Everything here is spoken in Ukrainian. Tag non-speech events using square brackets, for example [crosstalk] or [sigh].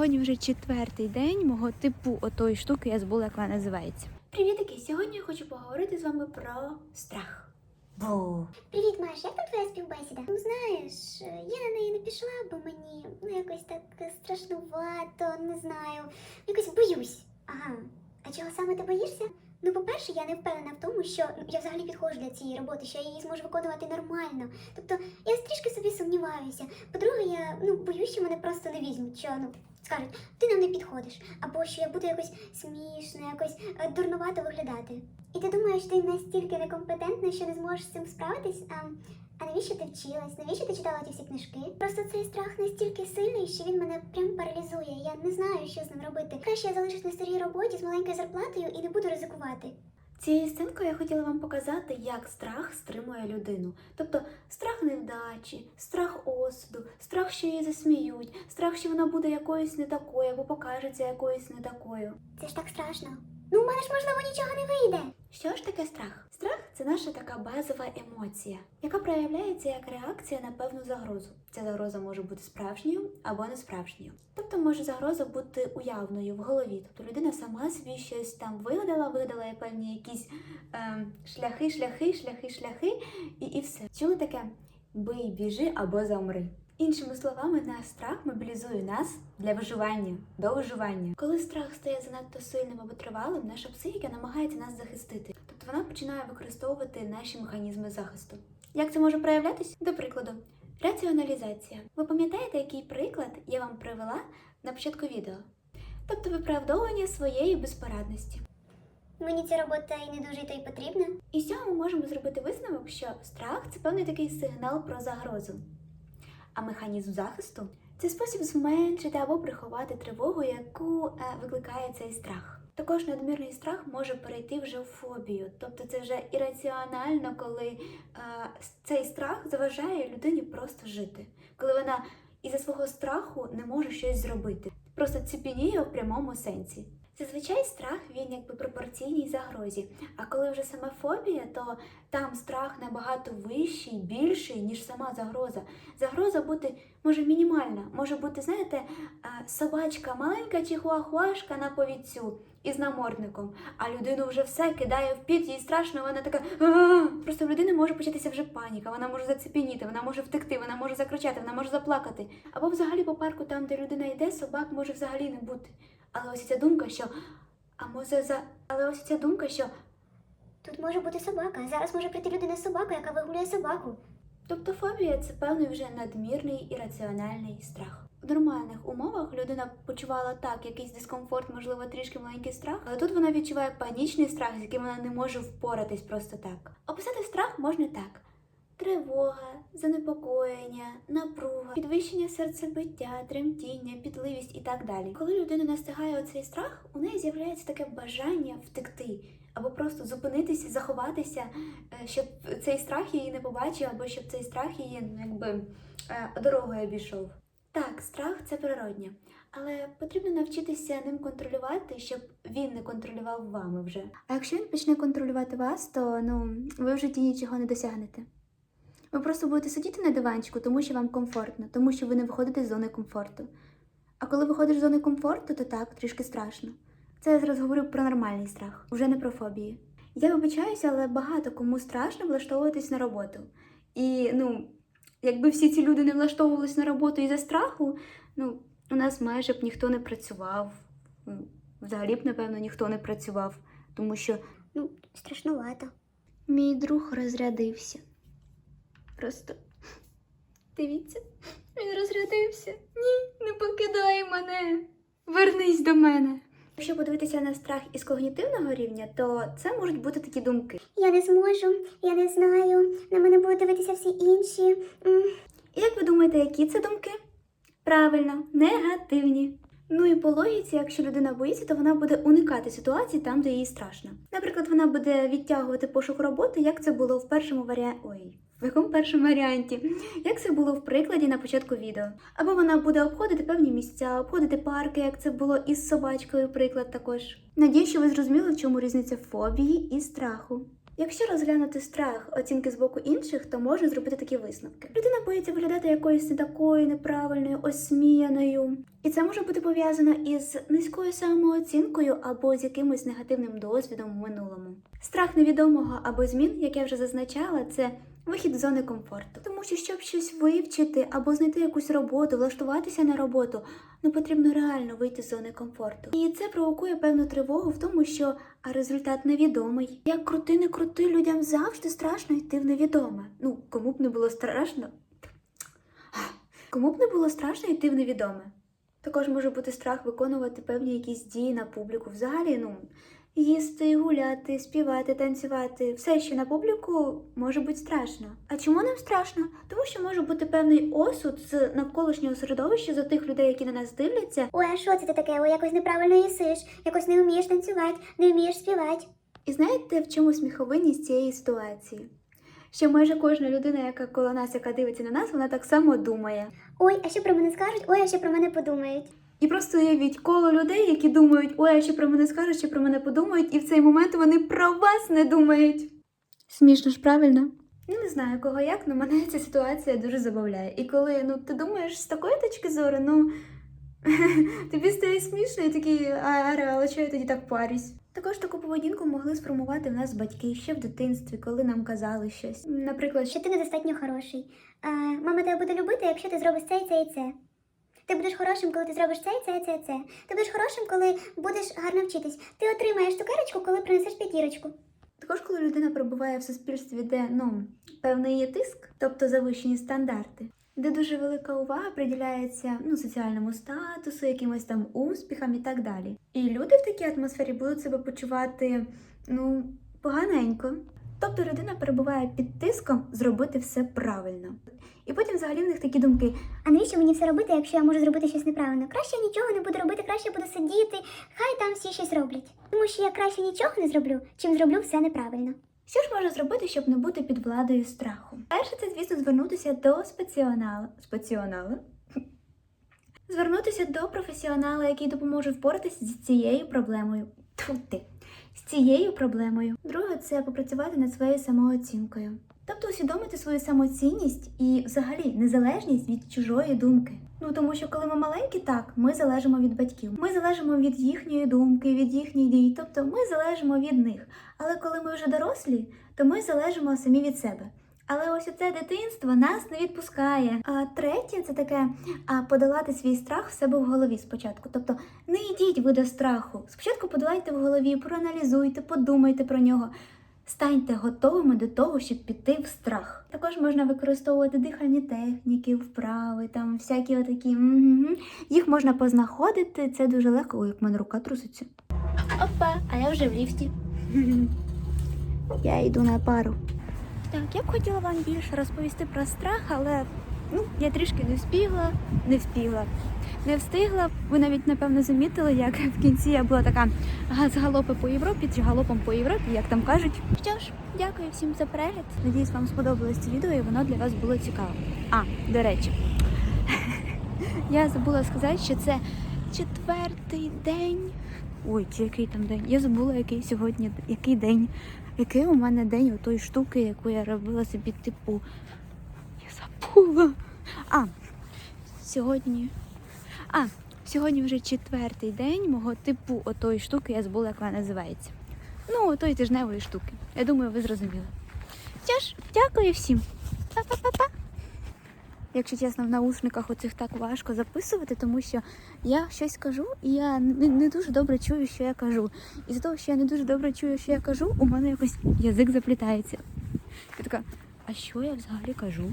Сьогодні вже четвертий день мого типу отої штуки, я забула, як вона називається. Привітики! Сьогодні я хочу поговорити з вами про страх. Бу. Привіт, Маш, як там твоя співбесіда? Ну знаєш, я на неї не пішла, бо мені ну якось так страшнувато, не знаю. Якось боюсь. Ага. А чого саме ти боїшся? Ну, по-перше, я не впевнена в тому, що я взагалі підходжу для цієї роботи, що я її зможу виконувати нормально. Тобто я трішки собі сумніваюся. По-друге, я ну боюсь, що мене просто не візьмуть, що ну скажуть, ти нам не підходиш, або що я буду якось смішно, якось е, дурнувато виглядати. І ти думаєш, ти настільки некомпетентна, що не зможеш з цим справитись? А, а навіщо ти вчилась? Навіщо ти читала ті всі книжки? Просто цей страх настільки сильний, що він мене прям паралізує. Я не знаю, що з ним робити. Краще я залишусь на старій роботі з маленькою зарплатою і не буду ризикувати. цією сценкою я хотіла вам показати, як страх стримує людину. Тобто страх невдачі, страх осуду, страх, що її засміють, страх, що вона буде якоюсь не такою або покажеться якоюсь не такою. Це ж так страшно. Ну, у мене ж можливо нічого не вийде. Що ж таке страх? Страх це наша така базова емоція, яка проявляється як реакція на певну загрозу. Ця загроза може бути справжньою або не справжньою. Тобто може загроза бути уявною в голові. Тобто людина сама собі щось там вигадала, вигадала певні якісь ем, шляхи, шляхи, шляхи, шляхи, і, і все. Чули таке? Бий, біжи або замри. Іншими словами, наш страх мобілізує нас для виживання, до виживання. Коли страх стає занадто сильним або тривалим, наша психіка намагається нас захистити. Тобто вона починає використовувати наші механізми захисту. Як це може проявлятись? До прикладу, раціоналізація. Ви пам'ятаєте, який приклад я вам привела на початку відео? Тобто виправдовування своєї безпорадності. Мені ця робота і не дуже то й потрібна. І з цього ми можемо зробити висновок, що страх це певний такий сигнал про загрозу. А механізм захисту це спосіб зменшити або приховати тривогу, яку е, викликає цей страх. Також надмірний страх може перейти вже в фобію, тобто це вже ірраціонально, коли е, цей страх заважає людині просто жити, коли вона із-за свого страху не може щось зробити, просто ціпеніє в прямому сенсі. Зазвичай страх він якби пропорційній загрозі. А коли вже сама фобія, то там страх набагато вищий, більший, ніж сама загроза. Загроза бути може мінімальна, може бути, знаєте, собачка, маленька чи хуахуашка на повідцю із намордником, а людину вже все кидає в піт, їй страшно, вона така. Просто в людини може початися вже паніка, вона може зацепеніти, вона може втекти, вона може закричати, вона може заплакати. Або взагалі по парку, там, де людина йде, собак може взагалі не бути. Але ось ця думка, що а може за. Але ось ця думка, що Тут може бути собака. Зараз може прийти людина з собакою, яка вигуляє собаку. Тобто фобія це певний вже надмірний і раціональний страх. В нормальних умовах людина почувала так, якийсь дискомфорт, можливо, трішки маленький страх, але тут вона відчуває панічний страх, з яким вона не може впоратись просто так. Описати страх можна так: тривога, занепокоєння, напруга, підвищення серцебиття, тремтіння, підливість і так далі. Коли людина настигає оцей страх, у неї з'являється таке бажання втекти. Або просто зупинитися, заховатися, е, щоб цей страх її не побачив, або щоб цей страх її якби е, дорогою обійшов. Так, страх це природнє, але потрібно навчитися ним контролювати, щоб він не контролював вами вже. А якщо він почне контролювати вас, то ну ви в житті нічого не досягнете. Ви просто будете сидіти на диванчику, тому що вам комфортно, тому що ви не виходите з зони комфорту. А коли виходиш з зони комфорту, то так, трішки страшно. Це я зараз говорю про нормальний страх, вже не про фобії. Я вибачаюся, але багато кому страшно влаштовуватись на роботу. І ну, якби всі ці люди не влаштовувалися на роботу із-за страху, ну, у нас майже б ніхто не працював. Взагалі б, напевно, ніхто не працював, тому що Ну, страшнувато. мій друг розрядився. Просто дивіться, він розрядився. Ні, не покидай мене. Вернись до мене. Якщо подивитися на страх із когнітивного рівня, то це можуть бути такі думки. Я не зможу, я не знаю. На мене будуть дивитися всі інші. І як ви думаєте, які це думки? Правильно, негативні. Ну і по логіці, якщо людина боїться, то вона буде уникати ситуацій там, де їй страшно. Наприклад, вона буде відтягувати пошук роботи, як це було в першому варіанті. Ой, в якому першому варіанті? Як це було в прикладі на початку відео? Або вона буде обходити певні місця, обходити парки, як це було із собачкою, приклад також. Надію, що ви зрозуміли, в чому різниця фобії і страху. Якщо розглянути страх оцінки з боку інших, то можна зробити такі висновки. Людина боїться виглядати якоюсь не такою неправильною, осміяною. І це може бути пов'язано із низькою самооцінкою або з якимось негативним досвідом в минулому. Страх невідомого або змін, як я вже зазначала, це вихід з зони комфорту. Тому що щоб щось вивчити або знайти якусь роботу, влаштуватися на роботу, ну потрібно реально вийти з зони комфорту. І це провокує певну тривогу в тому, що а результат невідомий. Як крути, не крути, людям завжди страшно йти в невідоме. Ну, кому б не було страшно. Кому б не було страшно йти в невідоме. Також може бути страх виконувати певні якісь дії на публіку. Взагалі, ну, їсти, гуляти, співати, танцювати. Все, що на публіку може бути страшно. А чому нам страшно? Тому що може бути певний осуд з навколишнього середовища за тих людей, які на нас дивляться, Ой, а що це ти таке? Ой, якось неправильно їсиш, якось не вмієш танцювати, не вмієш співати. І знаєте, в чому сміховинність цієї ситуації? Що майже кожна людина, яка коло нас, яка дивиться на нас, вона так само думає. Ой, а що про мене скажуть? Ой, а що про мене подумають? І просто уявіть коло людей, які думають, ой, а що про мене скажуть, що про мене подумають, і в цей момент вони про вас не думають. Смішно ж, правильно? Ну, не знаю, кого як, але мене ця ситуація дуже забавляє. І коли ну, ти думаєш з такої точки зору, ну [laughs] тобі стає смішно і такий, а реально, що я тоді так парюсь? Також таку поведінку могли сформувати в нас батьки ще в дитинстві, коли нам казали щось. Наприклад, що Що ти недостатньо хороший. А, мама тебе буде любити, якщо ти зробиш це і це і це. Ти будеш хорошим, коли ти зробиш це це це це. Ти будеш хорошим, коли будеш гарно вчитись. Ти отримаєш цукерочку, коли принесеш п'ятірочку. Також, коли людина перебуває в суспільстві, де ну певний є тиск, тобто завищені стандарти, де дуже велика увага приділяється ну соціальному статусу, якимось там успіхам і так далі. І люди в такій атмосфері будуть себе почувати ну поганенько. Тобто людина перебуває під тиском зробити все правильно. І потім взагалі в них такі думки: А навіщо мені все робити, якщо я можу зробити щось неправильно? Краще я нічого не буду робити, краще буду сидіти, хай там всі щось роблять. Тому що я краще нічого не зроблю, чим зроблю все неправильно. Що ж можна зробити, щоб не бути під владою страху? Перше, це, звісно, звернутися до спеціонала. Спеціонала? Звернутися до професіонала, який допоможе впоратися з цією проблемою. Тьфу ти. З цією проблемою. Друге, це попрацювати над своєю самооцінкою. Тобто усвідомити свою самоцінність і взагалі незалежність від чужої думки. Ну тому що коли ми маленькі, так ми залежимо від батьків. Ми залежимо від їхньої думки, від їхніх дій. Тобто ми залежимо від них. Але коли ми вже дорослі, то ми залежимо самі від себе. Але ось оце дитинство нас не відпускає. А третє це таке а, подолати свій страх в себе в голові спочатку. Тобто не йдіть ви до страху. Спочатку подолайте в голові, проаналізуйте, подумайте про нього. Станьте готовими до того, щоб піти в страх. Також можна використовувати дихальні техніки, вправи, там всякі отакі. м-м-м. Їх можна познаходити, це дуже легко. Як мене рука труситься. Опа, а я вже в ліфті. [laughs] Я йду на пару. Так, я б хотіла вам більше розповісти про страх, але ну, я трішки не встигла, не встигла. Не встигла. Ви навіть напевно замітили, як в кінці я була така з галопи по Європі чи галопом по Європі, як там кажуть. Що ж, дякую всім за перегляд. Надіюсь, вам сподобалось це відео і воно для вас було цікаво. А, до речі, [laughs] я забула сказати, що це четвертий день. Ой, чи який там день? Я забула, який сьогодні, який день. Який у мене день отої штуки, яку я робила собі, типу. Я забула. А, сьогодні. А, сьогодні вже четвертий день мого типу отої штуки, я забула, як вона називається. Ну, отої тижневої штуки. Я думаю, ви зрозуміли. Що ж, дякую всім. Па-па-па-па. Якщо чесно, в наушниках оцих так важко записувати, тому що я щось кажу, і я не, не дуже добре чую, що я кажу. І з того, що я не дуже добре чую, що я кажу, у мене якось язик заплітається. Я така, а що я взагалі кажу?